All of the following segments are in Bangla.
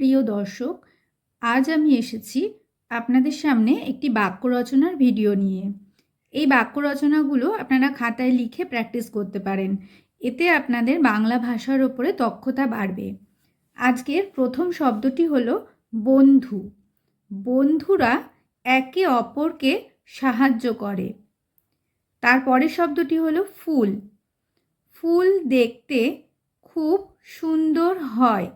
প্রিয় দর্শক, আজ আমি এসেছি আপনাদের সামনে একটি বাক্য রচনার ভিডিও নিয়ে। এই বাক্য রচনাগুলো আপনারা খাতায় লিখে প্র্যাকটিস করতে পারেন। এতে আপনাদের বাংলা ভাষার ওপরে দক্ষতা বাড়বে। আজকের প্রথম শব্দটি হলো বন্ধু। বন্ধুরা একে অপরকে সাহায্য করে। তারপরের শব্দটি হলো ফুল। ফুল দেখতে খুব সুন্দর হয়।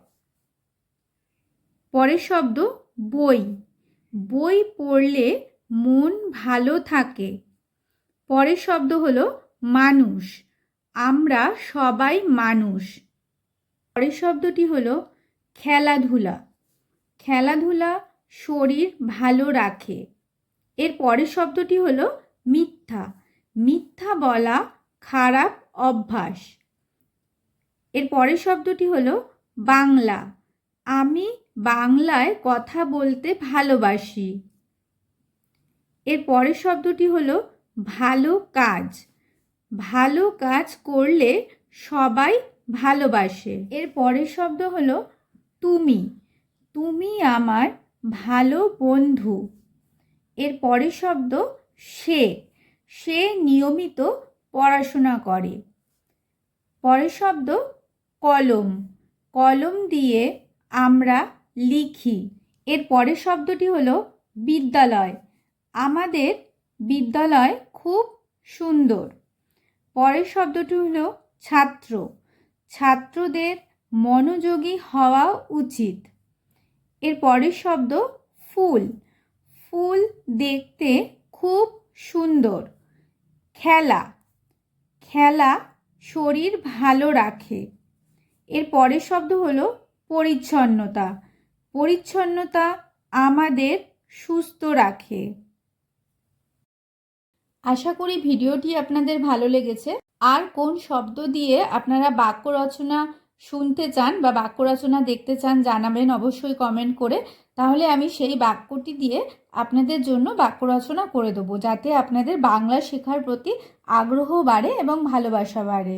পরের শব্দ বই। বই পড়লে মন ভালো থাকে। পরের শব্দ হলো মানুষ। আমরা সবাই মানুষ। পরের শব্দটি হলো খেলাধুলা। খেলাধুলা শরীর ভালো রাখে। এর পরের শব্দটি হলো মিথ্যা। মিথ্যা বলা খারাপ অভ্যাস। এর পরের শব্দটি হলো বাংলা। আমি বাংলায় কথা বলতে ভালোবাসি। এর পরের শব্দটি হলো ভালো কাজ। ভালো কাজ করলে সবাই ভালোবাসে। এর পরের শব্দ হলো তুমি। তুমি আমার ভালো বন্ধু। এর পরের শব্দ সে। সে নিয়মিত পড়াশোনা করে। পরের শব্দ কলম। কলম দিয়ে আমরা লিখি। এর পরের শব্দটি হলো বিদ্যালয়। আমাদের বিদ্যালয় খুব সুন্দর। পরের শব্দটি হলো ছাত্র। ছাত্রদের মনোযোগী হওয়া উচিত। এর পরের শব্দ ফুল। ফুল দেখতে খুব সুন্দর। খেলা। খেলা শরীর ভালো রাখে। এর পরের শব্দ হলো পরিচ্ছন্নতা। পরিচ্ছন্নতা আমাদের সুস্থ রাখে। আশা করি ভিডিওটি আপনাদের ভালো লেগেছে। আর কোন শব্দ দিয়ে আপনারা বাক্য রচনা শুনতে চান বা বাক্য রচনা দেখতে চান জানাবেন অবশ্যই কমেন্ট করে। তাহলে আমি সেই বাক্যটি দিয়ে আপনাদের জন্য বাক্য রচনা করে দেবো, যাতে আপনাদের বাংলা শেখার প্রতি আগ্রহ বাড়ে এবং ভালোবাসা বাড়ে।